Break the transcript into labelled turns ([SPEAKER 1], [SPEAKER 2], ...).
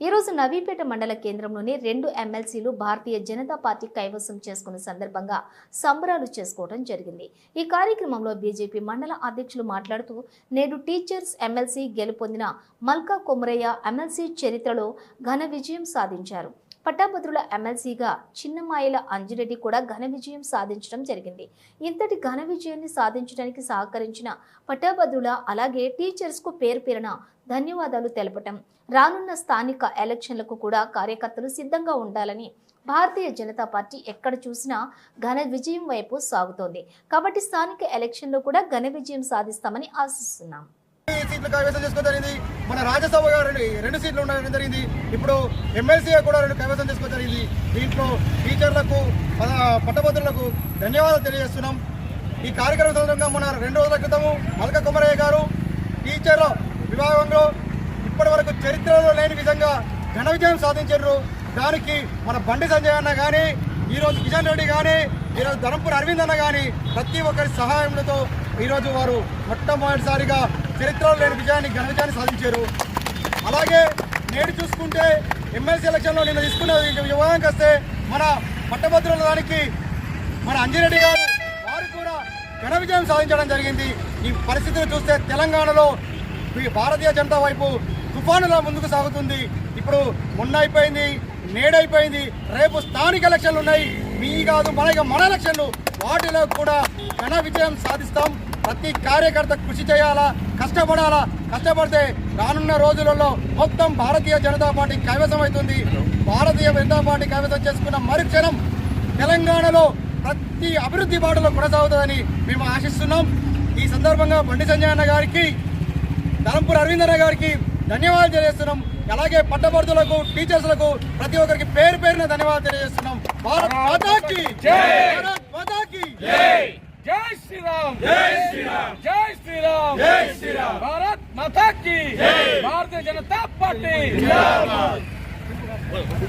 [SPEAKER 1] ఈరోజు నవీపేట మండల కేంద్రంలోని రెండు ఎమ్మెల్సీలు భారతీయ జనతా పార్టీ కైవసం చేసుకున్న సందర్భంగా సంబరాలు చేసుకోవడం జరిగింది. ఈ కార్యక్రమంలో బీజేపీ మండల అధ్యక్షులు మాట్లాడుతూ నేడు టీచర్స్ ఎమ్మెల్సీ గెలుపొందిన మల్కా కొమరయ్య ఎమ్మెల్సీ చరిత్రలో ఘన విజయం సాధించారు. పట్టాభద్రుల ఎమ్మెల్సీగా చిన్నమాయల అంజిరెడ్డి కూడా ఘన విజయం సాధించడం జరిగింది. ఇంతటి ఘన విజయాన్ని సాధించడానికి సహకరించిన పట్టాభద్రుల అలాగే టీచర్స్కు పేరు పేరున ధన్యవాదాలు తెలపటం రానున్న స్థానిక ఎలక్షన్లకు కూడా కార్యకర్తలు సిద్ధంగా ఉండాలని భారతీయ జనతా పార్టీ ఎక్కడ చూసినా ఘన విజయం వైపు సాగుతోంది. కాబట్టి స్థానిక ఎలక్షన్లో కూడా ఘన విజయం సాధిస్తామని ఆశిస్తున్నాం.
[SPEAKER 2] సీట్లు కైవసం చేసుకోవడం జరిగింది. మన రాజ్యసభ రెండు రెండు సీట్లు ఉండడం జరిగింది. ఇప్పుడు ఎమ్మెల్సీ కూడా రెండు కైవసం చేసుకోవడం జరిగింది. దీంట్లో టీచర్లకు పద- పట్టభద్రులకు ధన్యవాదాలు తెలియజేస్తున్నాం. ఈ కార్యక్రమం సందర్భంగా మన రెండు రోజుల క్రితము మల్క కుమరయ్య గారు టీచర్ల విభాగంలో ఇప్పటి వరకు చరిత్రలో లేని విధంగా ఘన విజయం సాధించారు. దానికి మన బండి సంజయ్ అన్న కానీ ఈరోజు కిషన్ రెడ్డి కానీ ఈరోజు ధనంపూర్ అరవింద్ అన్న కానీ ప్రతి ఒక్కరి సహాయంతో ఈరోజు వారు మొట్టమొదటిసారిగా చరిత్రలో లేని విజయాన్ని ఘన విజయాన్ని సాధించారు. అలాగే నేడు చూసుకుంటే ఎమ్మెల్సీ ఎలక్షన్లో నిన్న తీసుకున్న వివాహానికి వస్తే మన పట్టభద్రుల దానికి మన అంజిరెడ్డి గారు వారు కూడా ఘన విజయం సాధించడం జరిగింది. ఈ పరిస్థితిని చూస్తే తెలంగాణలో భారతీయ జనతా వైపు తుఫానులా ముందుకు సాగుతుంది. ఇప్పుడు మొన్న అయిపోయింది నేడైపోయింది రేపు స్థానిక ఎలక్షన్లు ఉన్నాయి. మీ కాదు మన ఇక మన ఎలక్షన్లు. వాటిలో కూడా ఘన విజయం సాధిస్తాం. ప్రతి కార్యకర్త కృషి చేయాలా కష్టపడాలా? కష్టపడితే రానున్న రోజులలో మొత్తం భారతీయ జనతా పార్టీ కైవసం అవుతుంది. భారతీయ జనతా పార్టీ కైవసం చేసుకున్న మరుక్షణం తెలంగాణలో ప్రతి అభివృద్ధి బాటలో కొనసాగుతుందని మేము ఆశిస్తున్నాం. ఈ సందర్భంగా బండి సంజయ్ అన్న గారికి ధరంపూర్ అరవింద్ అన్న గారికి ధన్యవాదాలు తెలియజేస్తున్నాం. అలాగే పట్టభద్రులకు టీచర్స్లకు ప్రతి ఒక్కరికి పేరు పేరున ధన్యవాదాలు తెలియజేస్తున్నాం. భారత్ మాతాకి
[SPEAKER 3] జై శ్రీరామ్. జై శ్రీరామ్. జై శ్రీరామ్. జై శ్రీరామ్. భారత్ మాతా की భారతీయ జనతా పార్టీ.